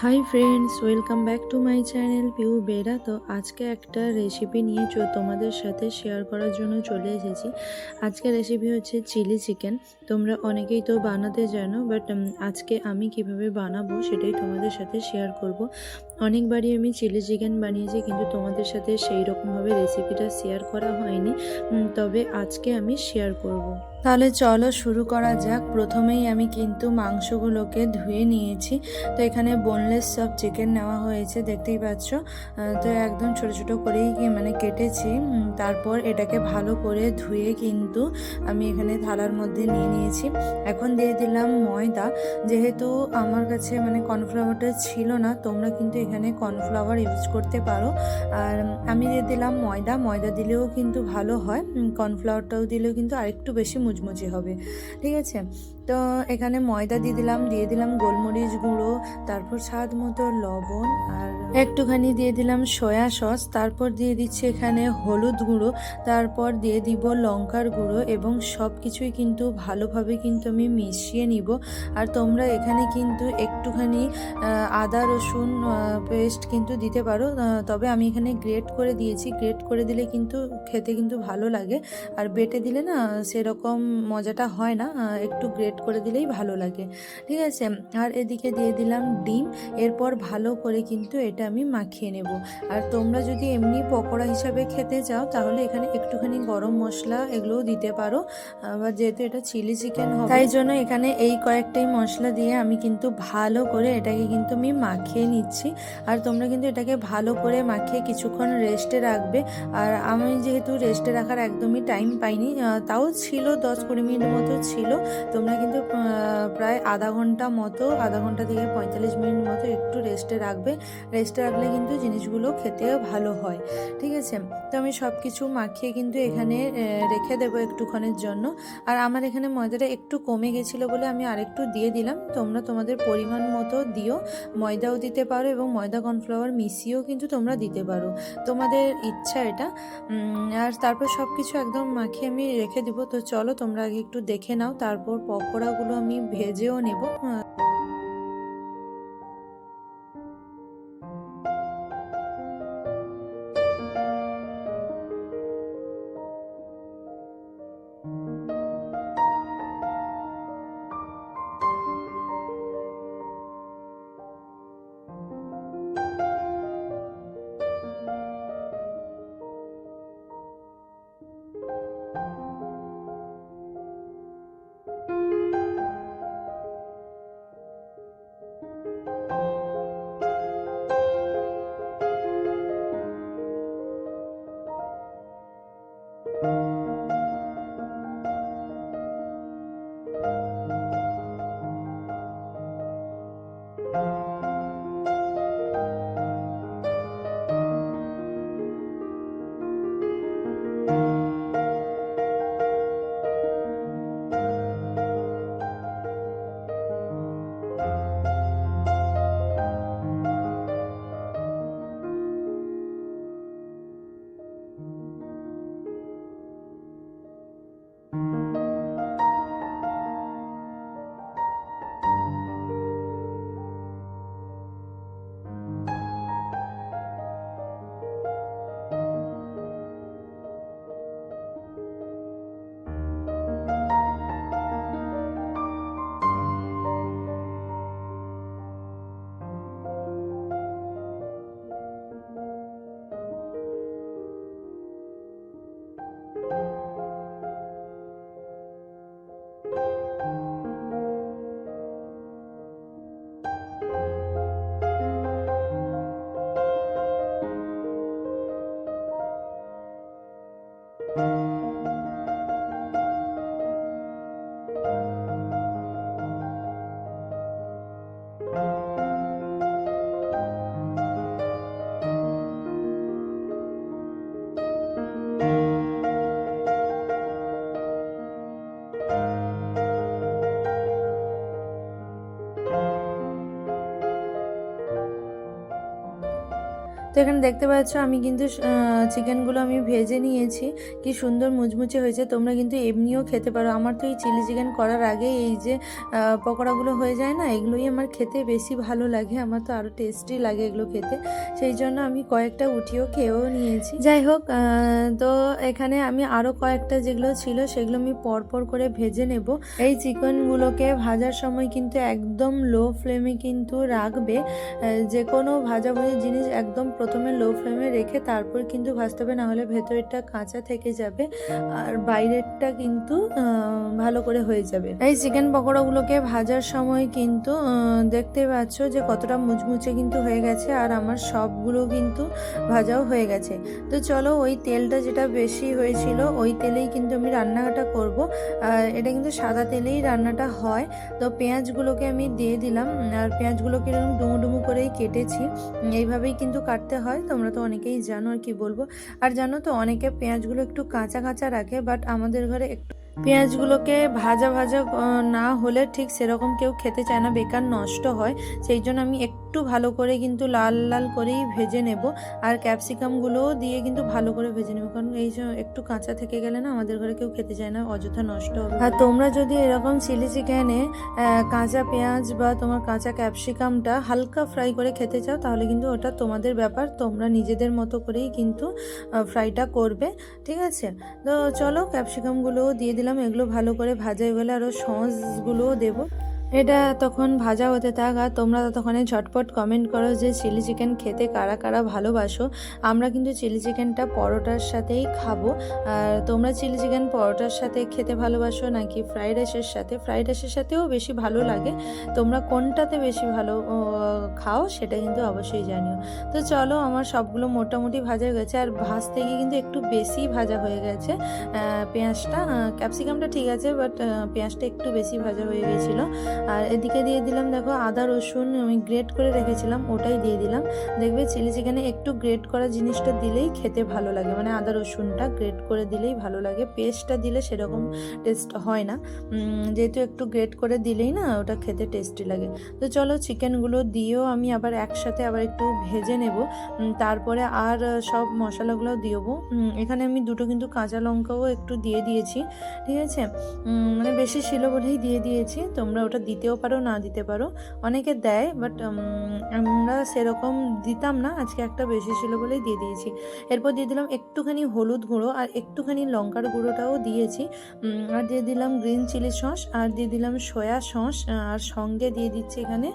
Hi friends welcome back to my channel Piu Bera তো আজকে একটা রেসিপি নিয়ে তোমাদের সাথে শেয়ার করার জন্য চলে এসেছি। আজকে রেসিপি হচ্ছে চিলি চিকেন তোমরা অনেকেই তো বানাতে জানো বাট আজকে আমি কীভাবে বানাবো সেটাই তোমাদের সাথে শেয়ার করব। অনেকবারই আমি চিলি চিকেন বানিয়েছি, কিন্তু তোমাদের সাথে সেই রকমভাবে রেসিপিটা শেয়ার করা হয়নি। তবে আজকে আমি শেয়ার করব। তাহলে চলো শুরু করা যাক। প্রথমেই আমি কিন্তু মাংসগুলোকে ধুয়ে নিয়েছি। তো এখানে বোনলেস সব চিকেন নেওয়া হয়েছে, দেখতেই পাচ্ছ। তো একদম ছোট ছোট করেই মানে কেটেছি। তারপর এটাকে ভালো করে ধুয়ে কিন্তু আমি এখানে থালার মধ্যে নিয়ে নিয়েছি। এখন দিয়ে দিলাম ময়দা। যেহেতু আমার কাছে মানে কর্নফ্লাওয়ারটা ছিল না, তোমরা কিন্তু এখানে কর্নফ্লাওয়ার ইউজ করতে পারো। আর আমি দিয়ে দিলাম ময়দা ময়দা দিলেও কিন্তু ভালো হয়। কর্নফ্লাওয়ারটাও দিলেও কিন্তু আরেকটু বেশি মুচমুচে হবে। ঠিক আছে? তো এখানে ময়দা দিয়ে দিলাম দিয়ে দিলাম গোলমরিচ গুঁড়ো, তারপর স্বাদ মতো লবণ আর একটুখানি দিয়ে দিলাম সয়া সস, তারপর দিয়ে দিচ্ছি এখানে হলুদ গুঁড়ো, তারপর দিয়ে দিব লঙ্কার গুঁড়ো এবং সব কিছুই কিন্তু ভালোভাবে কিন্তু আমি মিশিয়ে নিব। আর তোমরা এখানে কিন্তু একটুখানি আদা, রসুন পেস্ট কিন্তু দিতে পারো তবে আমি এখানে গ্রেট করে দিয়েছি, গ্রেট করে দিলে কিন্তু খেতে কিন্তু ভালো লাগে। আর বেটে দিলে না সেরকম মজাটা হয় না একটু গ্রেট করে দিলেই ভালো লাগে। ঠিক আছে? আর এদিকে দিয়ে দিলাম ডিম। এরপর ভালো করে কিন্তু এটা আমি মাখিয়ে নেব। আর তোমরা যদি এমনি পকোড়া হিসাবে খেতে চাও, তাহলে এখানে একটুখানি গরম মশলা এগুলোও দিতে পারো। আবার যেহেতু এটা চিলি চিকেন হবে, তাই জন্য এখানে এই কয়েকটাই মশলা দিয়ে আমি কিন্তু ভালো করে এটাকে কিন্তু আমি মাখিয়ে নিচ্ছি। আর তোমরা কিন্তু এটাকে ভালো করে মাখিয়ে কিছুক্ষণ রেস্টে রাখবে। আর আমি যেহেতু রেস্টে রাখার একদমই টাইম পাইনি তাও ছিল দশ কুড়ি মিনিট মতো ছিল। তোমরা কিন্তু প্রায় আধা ঘণ্টা মতো, আধা ঘণ্টা থেকে পঁয়তাল্লিশ মিনিট মতো একটু রেস্টে রাখবে। রেস্টে রাখলে কিন্তু জিনিসগুলো খেতেও ভালো হয়। ঠিক আছে? তো আমি সব কিছু মাখিয়ে কিন্তু এখানে রেখে দেবো একটুক্ষণের জন্য। আর আমার এখানে ময়দাটা একটু কমে গেছিল বলে আমি আরেকটু দিয়ে দিলাম। তোমরা তোমাদের পরিমাণ মতো দিও। ময়দাও দিতে পারো এবং ময়দা কর্নফ্লাওয়ার মিশিয়েও কিন্তু তোমরা দিতে পারো। তোমাদের ইচ্ছা এটা। আর তারপর সব কিছু একদম মাখিয়ে আমি রেখে দিব। তো চলো তোমরা আগে একটু দেখে নাও, তারপর পকোড়াগুলো আমি ভেজেও নেব। তো এখানে দেখতে পাচ্ছ আমি কিন্তু চিকেনগুলো আমি ভেজে নিয়েছি। কি সুন্দর মুচমুচে হয়েছে। তোমরা কিন্তু এমনিও খেতে পারো। আমার তো এই চিলি চিকেন করার আগে এই যে পকোড়াগুলো হয়ে যায় না, এগুলোই আমার খেতে বেশি ভালো লাগে। আমার তো আরও টেস্টি লাগে এগুলো খেতে। সেই জন্য আমি কয়েকটা উঠিয়েও খেয়েও নিয়েছি। যাই হোক তো এখানে আমি আরও কয়েকটা যেগুলো ছিল, সেগুলো আমি পরপর করে ভেজে নেব। এই চিকেনগুলোকে ভাজার সময় কিন্তু একদম লো ফ্লেমে কিন্তু রাখবে। যে কোনো ভাজাভুজি জিনিস একদম প্রথমে লো ফ্লেমে রেখে তারপর কিন্তু ভাজতে হবে, নাহলে ভেতরেরটা কাঁচা থেকে যাবে আর বাইরেরটা কিন্তু ভালো করে হয়ে যাবে। এই চিকেন পকোড়াগুলোকে ভাজার সময় কিন্তু দেখতে পাচ্ছ যে কতটা মুচমুচে কিন্তু হয়ে গেছে আর আমার সবগুলো কিন্তু ভাজাও হয়ে গেছে। তো চলো ওই তেলটা যেটা বেশি হয়েছিল, ওই তেলেই কিন্তু আমি রান্নাটা করব। এটা কিন্তু সাদা তেলেই রান্নাটা হয়। তো পেঁয়াজগুলোকে আমি দিয়ে দিলাম। আর পেঁয়াজগুলোকে এরকম ডুমো ডুমো করেই কেটেছি। এইভাবেই কিন্তু কাটতে হয়, তোমরা তো অনেকেই জানো আর কি বলব। আর জানো তো অনেকে পেঁয়াজগুলো একটু কাঁচা কাঁচা রাখে বাট আমাদের ঘরে একটু পেঁয়াজগুলোকে ভাজা ভাজা না হলে ঠিক সেরকম কেউ খেতে চায় না। বেকার নষ্ট হয়, সেই জন্য আমি একটু ভালো করে কিন্তু লাল লাল করেই ভেজে নেব। আর ক্যাপসিকামগুলোও দিয়ে কিন্তু ভালো করে ভেজে নেব। কারণ এই একটু কাঁচা থেকে গেলে না আমাদের ঘরে কেউ খেতে চায় না, অযথা নষ্ট হবে। আর তোমরা যদি এরকম চিলি চিকেনে কাঁচা পেঁয়াজ বা তোমার কাঁচা ক্যাপসিকামটা হালকা ফ্রাই করে খেতে চাও, তাহলে কিন্তু ওটা তোমাদের ব্যাপার। তোমরা নিজেদের মতো করেই কিন্তু ফ্রাইটা করবে। ঠিক আছে? তো চলো, ক্যাপসিকামগুলোও দিয়ে দিলাম। এগুলো ভালো করে ভাজা গেলে আরও সসগুলোও দেবো। এটা তখন ভাজা হতে থাক, আর তোমরা ততক্ষণে ঝটপট কমেন্ট করো যে চিলি চিকেন খেতে কারা কারা ভালোবাসো। আমরা কিন্তু চিলি চিকেনটা পরোটার সাথেই খাব। আর তোমরা চিলি চিকেন পরোটার সাথে খেতে ভালোবাসো নাকি ফ্রাইড রাইসের সাথে? ফ্রাইড রাইসের সাথেও বেশি ভালো লাগে। তোমরা কোনটাতে বেশি ভালো খাও সেটা কিন্তু অবশ্যই জানিও। তো চলো, আমার সবগুলো মোটামুটি ভাজা হয়ে গেছে। আর ভাজতে গিয়ে কিন্তু একটু বেশি ভাজা হয়ে গেছে পেঁয়াজটা। ক্যাপসিকামটা ঠিক আছে বাট পেঁয়াজটা একটু বেশি ভাজা হয়ে গেছিল। আর এদিকে দিয়ে দিলাম, দেখো, আদা, রসুন আমি গ্রেট করে রেখেছিলাম, ওটাই দিয়ে দিলাম। দেখবে চিলি চিকেনে একটু গ্রেট করা জিনিসটা দিলেই খেতে ভালো লাগে। মানে আদা, রসুনটা গ্রেট করে দিলেই ভালো লাগে। পেস্টটা দিলে সেরকম টেস্ট হয় না। যেহেতু একটু গ্রেট করে দিলেই না, ওটা খেতে টেস্টি লাগে। তো চলো চিকেনগুলো দিয়েও আমি আবার একসাথে আবার একটু ভেজে নেব। তারপরে আর সব মশলাগুলো দিয়েবো এখানে আমি দুটো কিন্তু কাঁচা লঙ্কাও একটু দিয়ে দিয়েছি। ঠিক আছে? মানে বেশি ছিল বলেই দিয়ে দিয়েছি। তোমরা ওটা দিতেও পারো, না দিতে পারো, অনেকে দেয় বাট আমরা সেরকম দিতাম না, আজকে একটা বেশি ছিল বলেই দিয়ে দিয়েছি। এরপর দিয়ে দিলাম একটুখানি হলুদ গুঁড়ো আর একটুখানি লঙ্কার গুঁড়োটাও দিয়েছি আর দিয়ে দিলাম গ্রিন চিলি সস আর দিয়ে দিলাম সয়া সস আর সঙ্গে দিয়ে দিচ্ছি এখানে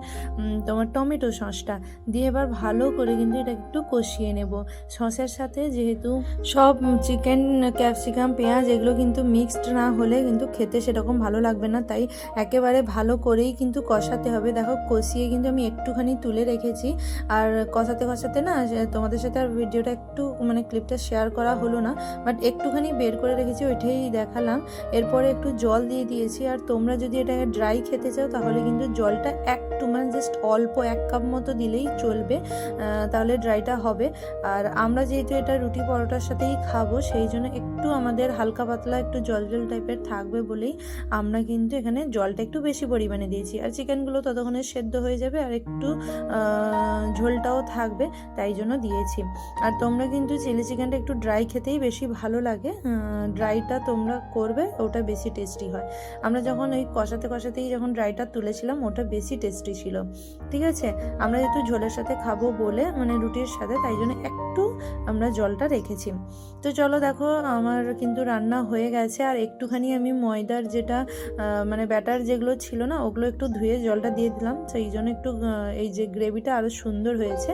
তোমার টমেটো সসটা দিয়ে এবার ভালো করে কিন্তু এটা একটু কষিয়ে নেব। সসের সাথে যেহেতু সব চিকেন ক্যাপসিকাম পেঁয়াজ এগুলো কিন্তু মিক্সড না হলে কিন্তু খেতে সেরকম ভালো লাগবে না, তাই একেবারে ভালো করেই কিন্তু কষাতে হবে। দেখো, কষিয়ে কিন্তু আমি একটুখানি তুলে রেখেছি। আর কষাতে কষাতে না তোমাদের সাথে আর ভিডিওটা একটু মানে ক্লিপটা শেয়ার করা হলো না বাট একটুখানি বের করে রেখেছি, ওইটাই দেখালাম। এরপরে একটু জল দিয়ে দিয়েছি, আর তোমরা যদি এটাকে ড্রাই খেতে চাও, তাহলে কিন্তু জলটা একটু মানে জাস্ট অল্প এক কাপ মতো দিলেই চলবে তাহলে ড্রাইটা হবে। আর আমরা যেহেতু এটা রুটি পরোটার সাথেই খাব, সেই জন্য একটু আমাদের হালকা পাতলা একটু জল জল টাইপের থাকবে বলেই আমরা কিন্তু এখানে জলটা একটু বেশি পরিমাণে দিয়েছি। আর চিকেনগুলো ততক্ষণে সেদ্ধ হয়ে যাবে আর একটু ঝোলটাও থাকবে, তাই জন্য দিয়েছি। আর তোমরা কিন্তু চিলি চিকেনটা একটু ড্রাই খেতেই বেশি ভালো লাগে। ড্রাইটা তোমরা করবে, ওটা বেশি টেস্টি হয়। আমরা যখন ওই কষাতে কষাতেই যখন ড্রাইটা তুলেছিলাম, ওটা বেশি টেস্টি ছিল। ঠিক আছে? আমরা যেহেতু ঝোলের সাথে খাব বলে মানে রুটির সাথে, তাই জন্য একটু আমরা জলটা রেখেছি। তো চলো দেখো, আমার কিন্তু রান্না হয়ে গেছে। আর একটুখানি আমি ময়দার যেটা মানে ব্যাটার যেগুলো ছিল না ওগুলো একটু ধুয়ে জলটা দিয়ে দিলাম। সেই জন্য একটু এই যে গ্রেভিটা আরও সুন্দর হয়েছে।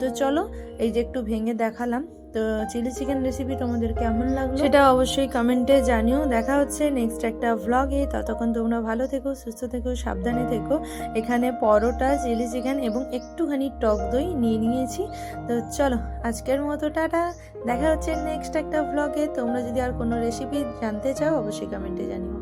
তো চলো, এই যে একটু ভেঙে দেখালাম। তো চিলি চিকেন রেসিপি তোমাদের কেমন লাগল? সেটা অবশ্যই কমেন্টে জানিও। দেখা হচ্ছে নেক্সট একটা ভ্লগে ততক্ষণ তোমরা ভালো থেকো, সুস্থ থেকো, সাবধানে থেকো। এখানে পরোটা, চিলি চিকেন এবং একটুখানি টক দই নিয়ে নিয়েছি। তো চলো, আজকের মতো টাটা। দেখা হচ্ছে নেক্সট একটা ভ্লগে তোমরা যদি আর কোনো রেসিপি জানতে চাও, অবশ্যই কমেন্টে জানিও।